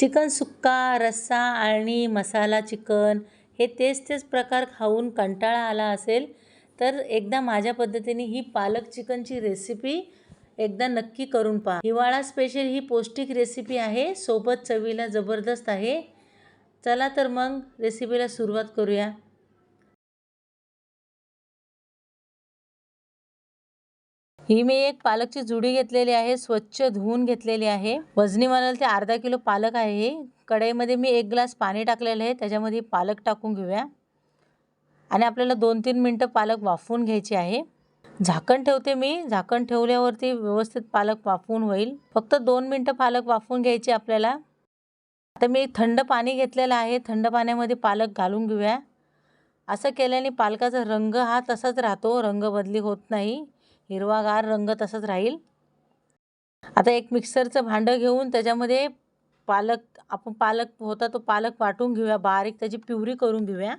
Chicken सुक्का रस्सा आणि मसाला चिकन हे तेच तेच प्रकार खाऊन कंटाळा आला असेल तर एकदा माझ्या पद्धतीने ही पालक चिकनची रेसिपी एकदा नक्की करून पहा. हिवाळा स्पेशल ही पौष्टिक रेसिपी आहे सोबत चवीला जबरदस्त आहे. चला तर मग रेसिपीला सुरुवात करूया. ही मी एक पालकची जुडी घेतलेली आहे स्वच्छ धुवून घेतलेली आहे. वजनी म्हणाल ते अर्धा किलो पालक आहे कढईमध्ये मी एक ग्लास पाणी टाकलेलं आहे त्याच्यामध्ये पालक टाकून घेऊया. आणि आपल्याला दोन तीन मिनटं पालक वाफवून घ्यायची आहे. झाकण ठेवते मी. झाकण ठेवल्यावरती व्यवस्थित पालक वाफवून होईल. फक्त दोन मिनटं पालक वाफवून घ्यायची आपल्याला. आता मी थंड पाणी घेतलेलं आहे. थंड पाण्यामध्ये पालक घालून घेऊया. असं केल्याने पालकाचा रंग हा तसाच राहतो. रंग बदली होत नाही. हिरवागार रंग तसंच राहील. आता एक मिक्सरचं भांडं घेऊन त्याच्यामध्ये पालक आपण पालक होता तो पालक वाटून घेऊया. बारीक त्याची प्युरी करून घेऊया.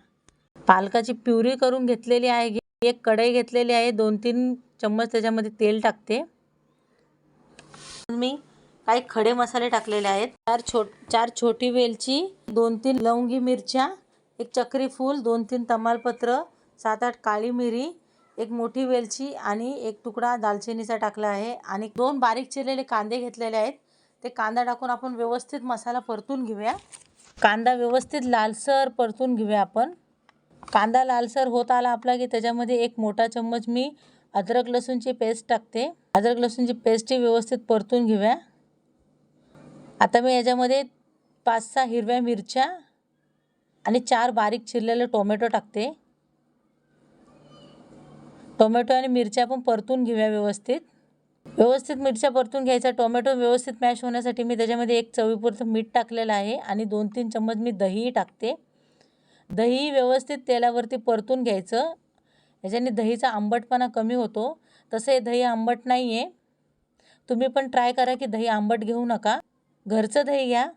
पालकाची प्युरी करून घेतलेली आहे. एक कढई घेतलेली आहे. दोन तीन चम्मच त्याच्यामध्ये तेल टाकते. मी काही खडे मसाले टाकलेले आहेत. चार छो चार छोटी वेलची दोन तीन लवंगी मिरच्या एक चक्री फूल दोन तीन तमालपत्र सात आठ काळी मिरी एक मोठी वेलची आणि एक तुकडा दालचिनीचा टाकला आहे आणि दोन बारीक चिरलेले कांदे घेतलेले आहेत. ते कांदा टाकून आपण व्यवस्थित मसाला परतून घेऊया. कांदा व्यवस्थित लालसर परतून घेऊया आपण. कांदा लालसर होत आला आपला की त्याच्यामध्ये एक मोठा चम्मच मी अद्रक लसूणची पेस्ट टाकते. अद्रक लसूणची पेस्टही व्यवस्थित परतून घेऊया. आता मी याच्यामध्ये पाच सहा हिरव्या मिरच्या आणि चार बारीक चिरलेले टोमॅटो टाकते. टोमॅटो आणि मिरच्या पण परतून घेऊया व्यवस्थित. व्यवस्थित मिरच्या परतून घ्यायचा टोमॅटो व्यवस्थित मॅश होण्यासाठी मी त्याच्यामध्ये एक चवीपुरतं मीठ टाकलेलं आहे आणि दोन तीन चम्मच मी दहीही टाकते. दही व्यवस्थित तेलावरती परतून घ्यायचं. याच्याने दहीचा आंबटपणा कमी होतो. तसं हे दही आंबट नाही आहे तुम्ही पण ट्राय करा की दही आंबट घेऊ नका. घरचं दही घ्या.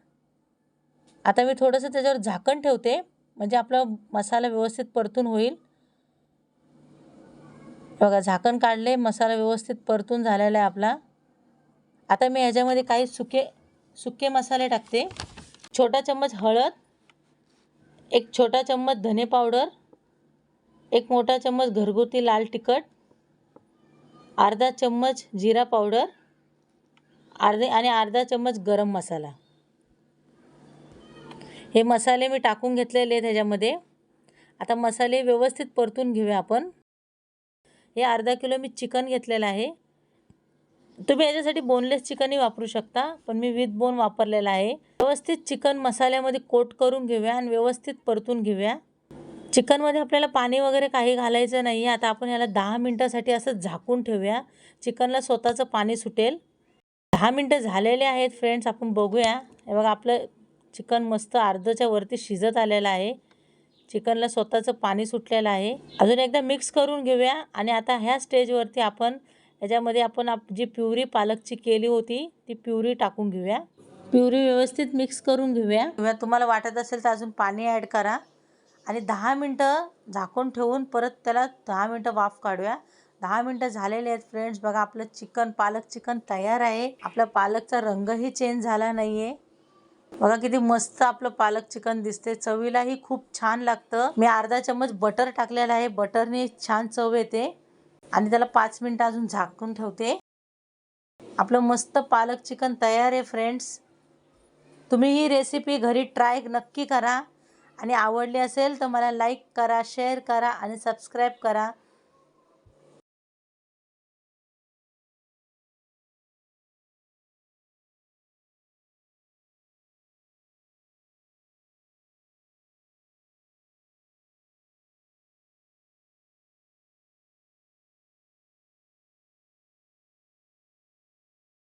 आता मी थोडंसं त्याच्यावर झाकण ठेवते. म्हणजे आपला मसाला व्यवस्थित परतून होईल. बघा झाकण काढले मसाला व्यवस्थित परतून झालेला आहे आपला. आता मी ह्याच्यामध्ये काही सुके सुके मसाले टाकते. छोटा चम्मच हळद एक छोटा चम्मच धने पावडर एक मोठा चम्मच घरगुती लाल तिखट अर्धा चम्मच जिरा पावडर अर्धे आणि अर्धा चम्मच गरम मसाला. हे मसाले मी टाकून घेतलेले आहेत ह्याच्यामध्ये. आता मसाले व्यवस्थित परतून घेऊया आपण. हे अर्धा किलो मी चिकन घेतलेलं आहे. तुम्ही याच्यासाठी बोनलेस चिकनही वापरू शकता पण मी विथ बोन वापरलेला आहे. व्यवस्थित चिकन मसाल्यामध्ये कोट करून घेऊया आणि व्यवस्थित परतून घेऊया. चिकनमध्ये आपल्याला पाणी वगैरे काही घालायचं नाही आहे आता आपण याला दहा मिनटासाठी असं झाकून ठेवूया. चिकनला स्वतःचं पाणी सुटेल. दहा मिनटं झालेले आहेत फ्रेंड्स आपण बघूया. हे बघा आपलं चिकन मस्त अर्धच्या वरती शिजत आलेलं आहे. चिकनला स्वतःचं पाणी सुटलेलं आहे. अजून एकदा मिक्स करून घेऊया आणि आता ह्या स्टेजवरती आपण याच्यामध्ये आपण आप जी प्युरी पालकची केली होती ती प्युरी टाकून घेऊया. प्युरी व्यवस्थित मिक्स करून घेऊया. किंवा तुम्हाला वाटत असेल तर अजून पाणी ॲड करा. आणि दहा मिनटं झाकून ठेवून परत त्याला दहा मिनटं वाफ काढूया. दहा मिनटं झालेले आहेत फ्रेंड्स बघा आपलं चिकन पालक चिकन तयार आहे. आपला पालकचा रंगही चेंज झाला नाही आहे बघा किती मस्त आपलं पालक चिकन दिसते चवीलाही खूप छान लागतं. मी अर्धा चम्मच बटर टाकलेलं आहे. बटरने छान चव येते. आणि त्याला पाच मिनटं अजून झाकून ठेवते. आपलं मस्त पालक चिकन तयार आहे फ्रेंड्स तुम्ही ही रेसिपी घरी ट्राय नक्की करा. आणि आवडली असेल तर मला लाईक करा शेअर करा आणि सबस्क्राईब करा.